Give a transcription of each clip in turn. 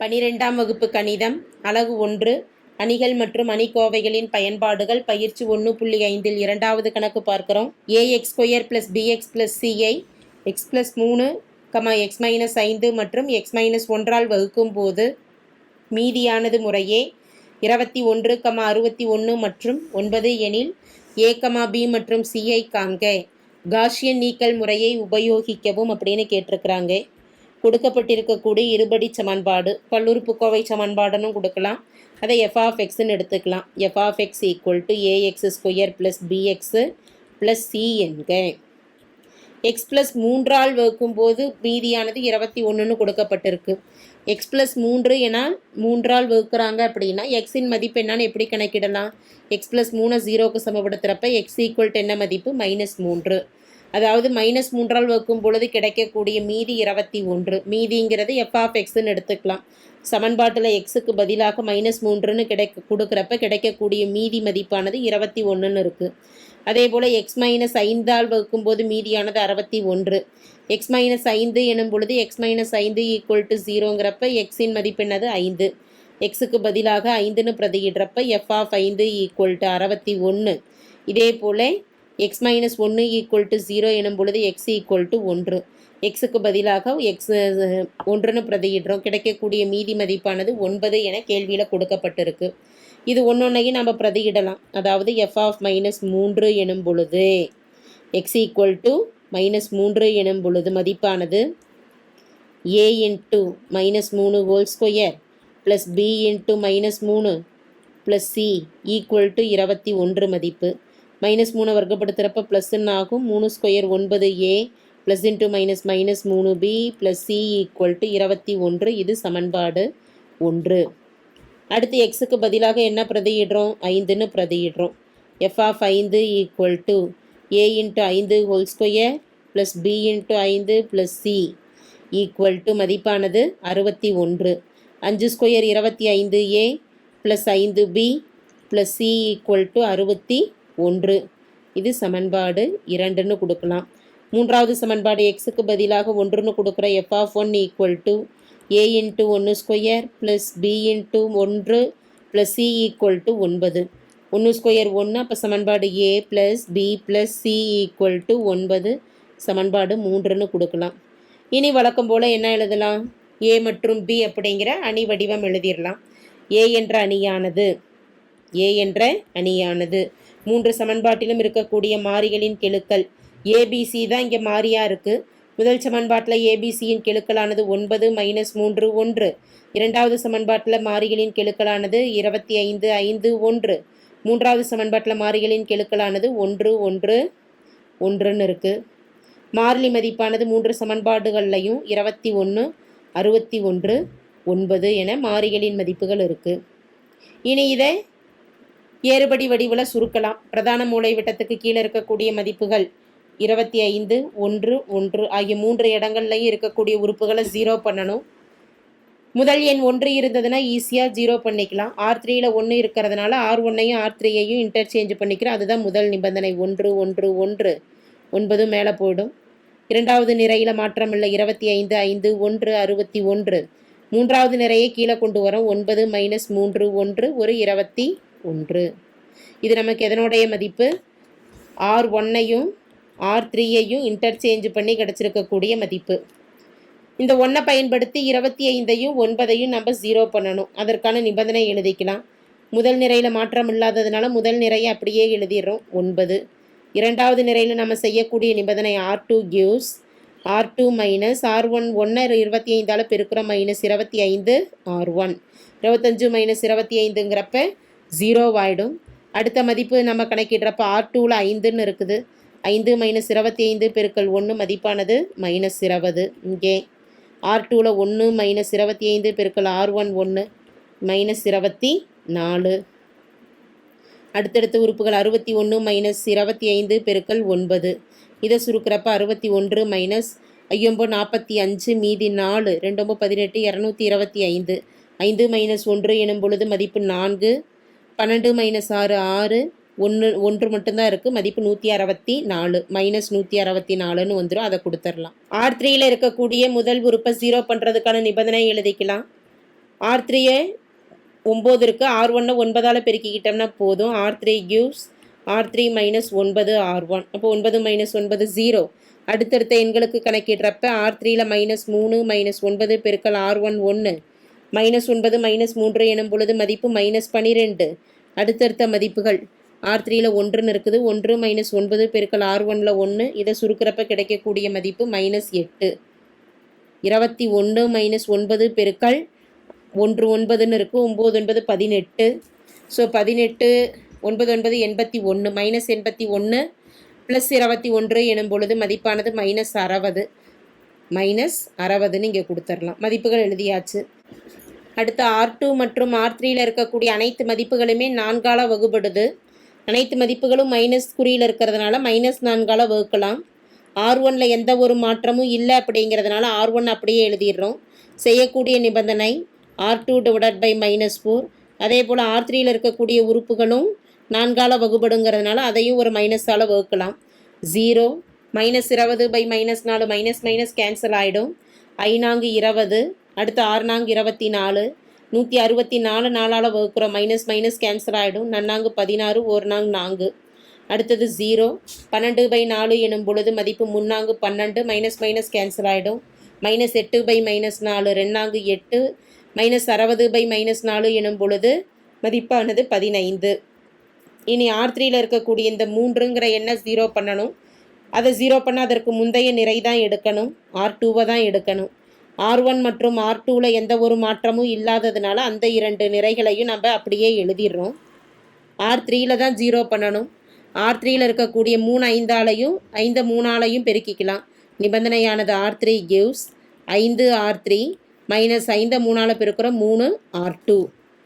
பனிரெண்டாம் வகுப்பு கணிதம் அலகு ஒன்று அணிகள் மற்றும் அணிக்கோவைகளின் பயன்பாடுகள் பயிற்சி ஒன்று புள்ளி ஐந்தில் இரண்டாவது கணக்கு பார்க்கிறோம். X square plus b x plus c x plus மூணு கமா எக்ஸ் மைனஸ் ஐந்து மற்றும் எக்ஸ் மைனஸ் ஒன்றால் வகுக்கும் போது மீதியானது முறையே இருபத்தி ஒன்று கமா அறுபத்தி ஒன்று மற்றும் ஒன்பது எனில் ஏ கமா பி மற்றும் சிஐ காண்க. காஷியன் நீக்கல் முறையை உபயோகிக்கவும் அப்படின்னு கேட்டிருக்கிறாங்க. கொடுக்கப்பட்டிருக்கக்கூடிய இருபடி சமன்பாடு பல்லுறுப்புக்கோவை சமன்பாடுன்னு கொடுக்கலாம். அதை எஃப் ஆஃப் எக்ஸ்ன்னு எடுத்துக்கலாம். F of x equal to a x square plus b x plus c என்க. எக்ஸ் ப்ளஸ் மூன்றால் வகுக்கும்போது மீதியானது இருபத்தி ஒன்றுன்னு கொடுக்கப்பட்டிருக்கு. எக்ஸ் ப்ளஸ் மூன்று என மூன்றால் வகுக்கிறாங்க அப்படின்னா எக்ஸின் மதிப்பு என்னன்னு எப்படி கணக்கிடலாம்? எக்ஸ் ப்ளஸ் மூணை ஜீரோக்கு சமப்படுத்துகிறப்ப எக்ஸ் ஈக்குவல் டு என்ன மதிப்பு? மைனஸ் மூன்று. அதாவது மைனஸ் மூன்றால் வகுக்கும் பொழுது கிடைக்கக்கூடிய மீதி இருபத்தி ஒன்று. மீதிங்கிறது எஃப் ஆஃப் எக்ஸ்ன்னு எடுத்துக்கலாம். சமன்பாட்டில் எக்ஸுக்கு பதிலாக மைனஸ் மூன்றுன்னு கிடைக்க கொடுக்குறப்ப கிடைக்கக்கூடிய மீதி மதிப்பானது இருபத்தி ஒன்றுன்னு இருக்குது அதே போல் எக்ஸ் மைனஸ் ஐந்தால் வகுக்கும்போது மீதியானது அறுபத்தி ஒன்று. எக்ஸ் மைனஸ் ஐந்து எனும் பொழுது எக்ஸ் மைனஸ் ஐந்து ஈக்குவல் டு ஜீரோங்கிறப்ப எக்ஸின் மதிப்பு என்னது? ஐந்து. எக்ஸுக்கு பதிலாக ஐந்துன்னு பிரதியிடுறப்ப எஃப் ஆஃப் ஐந்து ஈக்குவல் டு அறுபத்தி ஒன்று. இதே போல் எக்ஸ் மைனஸ் ஒன்று ஈக்குவல் டு ஜீரோ எனும் பொழுது எக்ஸ் ஈக்குவல் டு ஒன்று. எக்ஸுக்கு பதிலாக எக்ஸ் ஒன்றுன்னு பிரதியிடுறோம். கிடைக்கக்கூடிய மீதி மதிப்பானது ஒன்பது என கேள்வியில் கொடுக்கப்பட்டிருக்கு. இது ஒன்றொன்னையும் நம்ம பிரதியிடலாம். அதாவது எஃப் ஆஃப் மைனஸ் மூன்று எனும் பொழுது எக்ஸ் ஈக்குவல் டு மைனஸ் மூன்று எனும் பொழுது மதிப்பானது ஏ இன்ட்டு மைனஸ் மூணு whole square plus b into minus மூணு ப்ளஸ் சி ஈக்குவல் டு இருபத்தி ஒன்று மதிப்பு. மைனஸ் மூணு வர்க்கப்படுத்துகிறப்ப ப்ளஸ்ன்னு ஆகும்? மூணு ஸ்கொயர் ஒன்பது A plus into minus minus மூணு B plus C equal to இருபத்தி ஒன்று. இது சமன்பாடு ஒன்று. அடுத்து எக்ஸுக்கு பதிலாக என்ன பிரதியிடுறோம்? ஐந்துன்னு பிரதியிடுறோம். எஃப் ஆஃப் ஐந்து ஈக்குவல் டு ஏ இன்ட்டு ஐந்து whole square plus b into ஐந்து ப்ளஸ் சி ஈக்குவல் டு மதிப்பானது அறுபத்தி ஒன்று. அஞ்சு ஸ்கொயர் இருபத்தி ஐந்து ஏ ப்ளஸ் ஐந்து b plus c equal to அறுபத்தி ஒன்று. இது சமன்பாடு இரண்டுன்னு கொடுக்கலாம். மூன்றாவது சமன்பாடு எக்ஸுக்கு பதிலாக ஒன்றுன்னு கொடுக்குற f of one equal to a into ஒன்று ஸ்கொயர் ப்ளஸ் பி இன்ட்டு ஒன்று ப்ளஸ் சி ஈக்குவல் டு ஒன்பது. ஒன்று ஸ்கொயர் ஒன்று அப்போ சமன்பாடு a plus b plus c equal to ஒன்பது. சமன்பாடு மூன்றுன்னு கொடுக்கலாம். இனி வழக்கம் போல் என்ன எழுதலாம்? ஏ மற்றும் பி அப்படிங்கிற அணி வடிவம் எழுதிடலாம். ஏ என்ற அணியானது. ஏ என்ற அணியானது. மூன்று சமன்பாட்டிலும் இருக்கக்கூடிய மாறிகளின் கெழுக்கள். ஏபிசி தான் இங்கே மாறியாக இருக்குது முதல் சமன்பாட்டில் ஏபிசியின் கெழுக்களானது ஒன்பது மைனஸ் மூன்று ஒன்று. இரண்டாவது சமன்பாட்டில் மாறிகளின் கெழுக்களானது இருபத்தி ஐந்து ஐந்து ஒன்று. மூன்றாவது சமன்பாட்டில் மாறிகளின் கெழுக்களானது ஒன்று ஒன்று ஒன்றுன்னு இருக்குது மாறிலி மதிப்பானது மூன்று சமன்பாடுகள்லையும் இருபத்தி ஒன்று அறுபத்தி ஒன்று ஒன்பது என மாறிகளின் மதிப்புகள் இருக்குது இனி இதை ஏறுபடி வடிவில் சுருக்கலாம். பிரதான மூளை விட்டத்துக்கு கீழே இருக்கக்கூடிய மதிப்புகள் இருபத்தி ஐந்து ஒன்று ஒன்று ஆகிய மூன்று இடங்கள்லையும் இருக்கக்கூடிய உறுப்புகளை ஜீரோ பண்ணணும். முதல் எண் ஒன்று இருந்ததுன்னா ஈஸியாக ஜீரோ பண்ணிக்கலாம். ஆர் த்ரீயில் ஒன்று இருக்கிறதுனால ஆர் ஒன்னையும் ஆர் த்ரீயையும் இன்டர்சேஞ்ச் பண்ணிக்கிறோம். அதுதான் முதல் நிபந்தனை. ஒன்று ஒன்று ஒன்று. ஒன்பது மேலே போயிடும். இரண்டாவது நிறையில் மாற்றம் இல்லை. இருபத்தி ஐந்து ஐந்து ஒன்று அறுபத்தி ஒன்று. மூன்றாவது நிறையை கீழே கொண்டு வரோம். ஒன்பது மைனஸ் மூன்று ஒன்று ஒரு இருபத்தி ஒன்று. இது நமக்கு எதனுடைய மதிப்பு? ஆர் ஒன்னையும் ஆர் த்ரீயையும் இன்டர்சேஞ்ச் பண்ணி கிடச்சிருக்கக்கூடிய மதிப்பு. இந்த ஒன்றை பயன்படுத்தி இருபத்தி ஐந்தையும் ஒன்பதையும் நம்ம ஜீரோ பண்ணணும். அதற்கான நிபந்தனை எழுதிக்கலாம். முதல் நிறையில் மாற்றம் இல்லாததுனால முதல் நிறையை அப்படியே எழுதிடுறோம். ஒன்பது. இரண்டாவது நிறையில் நம்ம செய்யக்கூடிய நிபந்தனை R two goes R two minus R one ஒன்று இருபத்தி ஐந்தால் பெருக்கிற மைனஸ் இருபத்தி ஐந்து ஆர் ஒன் இருபத்தஞ்சு மைனஸ் இருபத்தி ஐந்துங்கிறப்ப ஜீரோவாயிடும் அடுத்த மதிப்பு நம்ம கணக்கிடுறப்ப ஆர் டூவில் ஐந்துன்னு இருக்குது. ஐந்து மைனஸ் இருபத்தி ஐந்து பெருக்கள் ஒன்று மதிப்பானது மைனஸ் இருபது. இங்கே ஆர் டூவில் ஒன்று மைனஸ் இருபத்தி ஐந்து பெருக்கல் ஆர் ஒன் ஒன்று மைனஸ் இருபத்தி நாலு அடுத்தடுத்த உறுப்புகள் அறுபத்தி ஒன்று மைனஸ் இருபத்தி ஐந்து பெருக்கள் ஒன்பது. இதை சுருக்கிறப்ப அறுபத்தி ஒன்று மைனஸ் ஐயொம்போ நாற்பத்தி அஞ்சு மீதி நாலு. ரெண்டொம்போ பதினெட்டு இரநூத்தி இருபத்தி ஐந்து. ஐந்து மைனஸ் ஒன்று எனும் பொழுது மதிப்பு நான்கு. பன்னெண்டு மைனஸ் ஆறு ஆறு ஒன்று ஒன்று மட்டும்தான் இருக்குது மதிப்பு நூற்றி அறுபத்தி நாலு. மைனஸ் நூற்றி அறுபத்தி நாலுன்னு வந்துடும் அதை கொடுத்துடலாம். ஆர் த்ரீயில் இருக்கக்கூடிய முதல் உறுப்பை ஜீரோ பண்ணுறதுக்கான நிபந்தனை எழுதிக்கலாம். ஆர் த்ரீயை ஒம்பது இருக்குது ஆர் ஒன்னை ஒன்பதால் பெருக்கிக்கிட்டோம்னா போதும். R three goes R three minus ஒன்பது ஆர் ஒன் அப்போ ஒன்பது மைனஸ் ஒன்பது ஜீரோ அடுத்தடுத்த எண்களுக்கு கணக்கிடுறப்ப ஆர் த்ரீயில் மைனஸ் மூணு மைனஸ் ஒன்பது பெருக்கல் ஆர் ஒன் ஒன்று மைனஸ் ஒன்பது மைனஸ் மூன்று எனும் பொழுது மதிப்பு மைனஸ் பன்னிரெண்டு அடுத்தடுத்த மதிப்புகள். ஆர் த்ரீல ஒன்றுன்னு இருக்குது ஒன்று மைனஸ் ஒன்பது பெருக்கள் ஆர் ஒனில் ஒன்று இதை சுருக்கிறப்ப கிடைக்கக்கூடிய மதிப்பு மைனஸ் எட்டு. இருபத்தி ஒன்று மைனஸ் ஒன்பது பெருக்கள் ஒன்று ஒன்பதுன்னு இருக்குது ஒம்பது ஒன்பது பதினெட்டு. ஸோ பதினெட்டு ஒன்பது ஒன்பது எண்பத்தி ஒன்று மைனஸ் எண்பத்தி ஒன்று ப்ளஸ் இருபத்தி ஒன்று எனும் பொழுது மதிப்பானது மைனஸ் அறுபது. மைனஸ் அறுபதுன்னு இங்கே கொடுத்துடலாம். மதிப்புகள் எழுதியாச்சு. அடுத்து ஆர் டூ மற்றும் ஆர் த்ரீயில் இருக்கக்கூடிய அனைத்து மதிப்புகளுமே நான்கால வகுப்படுது அனைத்து மதிப்புகளும் மைனஸ் குறியில் இருக்கிறதுனால மைனஸ் நான்கால வகுக்கலாம். ஆர் ஒனில் எந்த ஒரு மாற்றமும் இல்லை அப்படிங்கிறதுனால ஆர் ஒன் அப்படியே எழுதிடுறோம். செய்யக்கூடிய நிபந்தனை R two divide by minus four அதே போல் ஆர் த்ரீயில் இருக்கக்கூடிய உறுப்புகளும் நான்கால வகுபடுங்கிறதுனால அதையும் ஒரு மைனஸால் வகுக்கலாம். ஜீரோ மைனஸ் இருபது பை மைனஸ் நாலு மைனஸ் மைனஸ் கேன்சல் ஆகிடும் ஐநான்கு இருபது அடுத்து ஆறு நான்கு இருபத்தி நாலு நூற்றி அறுபத்தி நாலு நாளால் வகுக்கிறோம். மைனஸ் மைனஸ் கேன்சல் ஆகிடும் நன்னாங்கு பதினாறு ஒரு நாங்கு நான்கு. அடுத்தது ஜீரோ பன்னெண்டு பை நாலு எனும் பொழுது மதிப்பு முன்னாங்கு பன்னெண்டு மைனஸ் மைனஸ் கேன்சல் ஆகிடும் மைனஸ் எட்டு பை மைனஸ் நாலு ரெண்டாங்கு எட்டு. மைனஸ் அறுபது பை மைனஸ் நாலு எனும் பொழுது மதிப்பானது பதினைந்து. இனி ஆர் த்ரீயில் இருக்கக்கூடிய இந்த மூன்றுங்கிற எண்ணை ஜீரோ பண்ணணும். அதை ஜீரோ பண்ண அதற்கு முந்தைய நிறை தான் எடுக்கணும். ஆர் டூவை தான் எடுக்கணும். ஆர் ஒன் மற்றும் ஆர் டூவில் எந்த ஒரு மாற்றமும் இல்லாததுனால அந்த இரண்டு நிறைகளையும் நம்ம அப்படியே எழுதிடுறோம். ஆர் த்ரீயில் தான் ஜீரோ பண்ணணும். ஆர் த்ரீயில் இருக்கக்கூடிய மூணு ஐந்தாலையும் ஐந்து மூணாலையும் பெருக்கிக்கலாம். நிபந்தனையானது ஆர் த்ரீ கிவ்ஸ் ஐந்து ஆர் த்ரீ மைனஸ் ஐந்து மூணால் பெருக்கிற மூணு ஆர் டூ.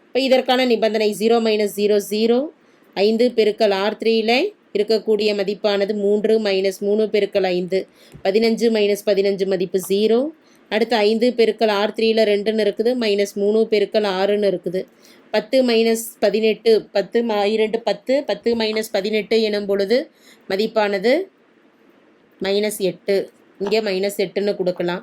இப்போ இதற்கான நிபந்தனை ஜீரோ மைனஸ் ஜீரோ ஜீரோ ஐந்து பெருக்கல் ஆர் த்ரீயில் இருக்கக்கூடிய மதிப்பானது மூன்று மைனஸ் மூணு பெருக்கல் ஐந்து. பதினஞ்சு மைனஸ் பதினஞ்சு மதிப்பு ஜீரோ அடுத்து ஐந்து பெருக்கல் ஆர் த்ரீயில் ரெண்டுன்னு இருக்குது. மைனஸ் மூணு பெருக்கல் ஆறுன்னு இருக்குது. பத்து மைனஸ் பதினெட்டு பத்து இரண்டு பத்து பத்து மைனஸ் பதினெட்டு எனும் பொழுது மதிப்பானது மைனஸ் எட்டு. இங்கே மைனஸ் எட்டுன்னு கொடுக்கலாம்.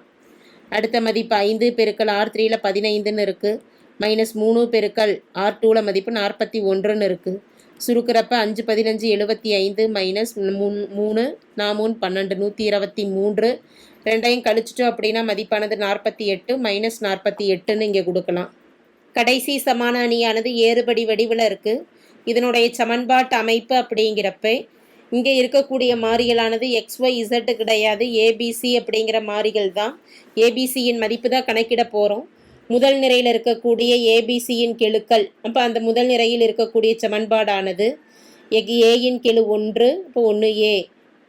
அடுத்த மதிப்பு ஐந்து பெருக்கல் ஆர் த்ரீயில் பதினைந்துன்னு இருக்குது மைனஸ் மூணு பெருக்கல் ஆர் டூவில் மதிப்பு நாற்பத்தி ஒன்றுன்னு இருக்குது சுருக்கிறப்ப அஞ்சு பதினஞ்சு எழுபத்தி ஐந்து மைனஸ் மூணு மூணு பன்னெண்டு நூற்றி இருபத்தி மூன்று ரெண்டையும் கழிச்சிட்டோம் அப்படின்னா மதிப்பானது நாற்பத்தி எட்டு மைனஸ் நாற்பத்தி எட்டுன்னு இங்கே கொடுக்கலாம். கடைசி சமான அணியானது ஏறுபடி வடிவில் இருக்குது இதனுடைய சமன்பாட்டு அமைப்பு அப்படிங்கிறப்ப இங்கே இருக்கக்கூடிய மாறிகளானது எக்ஸ்ஒய் இசட்டு கிடையாது. ஏபிசி அப்படிங்கிற மாறிகள் தான். ஏபிசியின் மதிப்பு தான் கணக்கிட போகிறோம் முதல் நிறையில் இருக்கக்கூடிய ஏபிசியின் கெழுக்கள். அப்போ அந்த முதல் நிறையில் இருக்கக்கூடிய சமன்பாடானது எக் ஏயின் கெழு ஒன்று இப்போ ஒன்று ஏ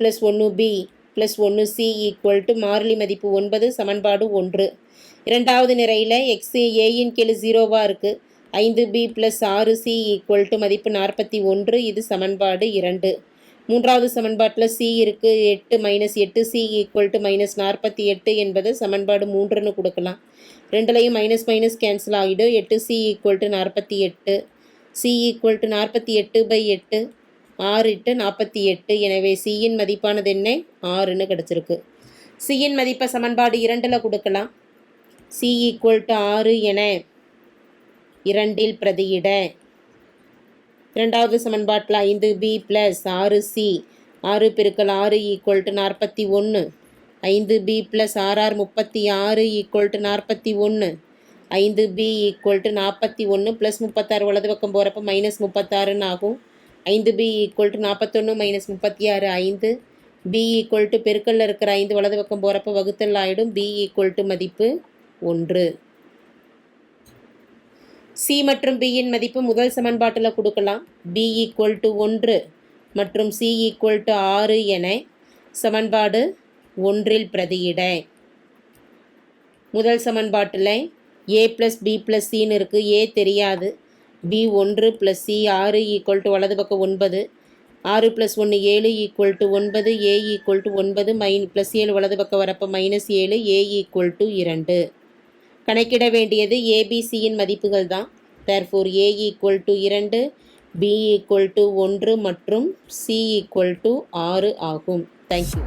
ப்ளஸ் ஒன்று பி ப்ளஸ் ஒன்று சி ஈக்குவல் டு மாறிலி மதிப்பு ஒன்பது சமன்பாடு ஒன்று. இரண்டாவது நிறையில் எக்ஸு ஏயின் கீழ் ஜீரோவாக இருக்குது ஐந்து பி ப்ளஸ் ஆறு சி ஈக்குவல் டு மதிப்பு நாற்பத்தி ஒன்று இது சமன்பாடு இரண்டு. மூன்றாவது சமன்பாட்டில் சி இருக்குது எட்டு மைனஸ் எட்டு சி ஈக்குவல் டு மைனஸ் நாற்பத்தி எட்டு என்பது சமன்பாடு மூன்றுன்னு கொடுக்கலாம். ரெண்டுலையும் மைனஸ் மைனஸ் கேன்சல் ஆகிடும் எட்டு சி ஈக்குவல் டு நாற்பத்தி எட்டு. சி ஈக்குவல் டு நாற்பத்தி எட்டு பை எட்டு. ஆறு எட்டு நாற்பத்தி எட்டு. எனவே சியின் மதிப்பானது என்ன? ஆறுன்னு கிடச்சிருக்கு. சியின் மதிப்பை சமன்பாடு இரண்டில் கொடுக்கலாம். சி ஈக்குவல் டு ஆறு என இரண்டில் பிரதியிட. இரண்டாவது சமன்பாட்டில் ஐந்து பி ப்ளஸ் ஆறு சி ஆறு பெருக்கல் ஆறு ஈக்குவல் டு நாற்பத்தி ஒன்று. ஐந்து பி ப்ளஸ் ஆர்ஆர் முப்பத்தி ஆறு ஈக்குவல் டு நாற்பத்தி ஒன்று. ஐந்து பி ஈக்குவல் டு நாற்பத்தி ஒன்று ப்ளஸ் முப்பத்தாறு வலது பக்கம் போகிறப்ப மைனஸ் முப்பத்தாறுன்னு ஆகும். ஐந்து பி ஈக்குவல் டு நாற்பத்தொன்று மைனஸ் முப்பத்தி ஆறு ஐந்து. பி ஈக்குவல் டு பெருக்கல்ல இருக்கிற ஐந்து வலது பக்கம் போகிறப்ப வகுத்தல் ஆகிடும் பி ஈக்குவல் டு மதிப்பு ஒன்று. சி மற்றும் பியின் மதிப்பு முதல் சமன்பாட்டில் கொடுக்கலாம். பி ஈக்குவல் டு ஒன்று மற்றும் சி ஈக்குவல் டு ஆறு என சமன்பாடு ஒன்றில் பிரதியிட. முதல் சமன்பாட்டில் ஏ ப்ளஸ் பி ப்ளஸ் சின்னு இருக்குது ஏ தெரியாது. பி ஒன்று ப்ளஸ் சி ஆறு ஈக்குவல் டு வலது பக்கம் ஒன்பது. ஆறு ப்ளஸ் ஒன்று ஏழு ஈக்குவல் டு ஒன்பது. ஏ ஈக்குவல் டு ஒன்பது. மைன் ப்ளஸ் ஏழு வலது பக்கம் வரப்போ மைனஸ் ஏழு. ஏ ஈக்குவல் டு இரண்டு. கணக்கிட வேண்டியது ஏபிசியின் மதிப்புகள் தான். தேர்ஃபோர் ஏ ஈக்குவல் டு இரண்டு பி ஈக்குவல் டு ஒன்று மற்றும் சி ஈக்குவல் டு ஆறு ஆகும். தேங்க்யூ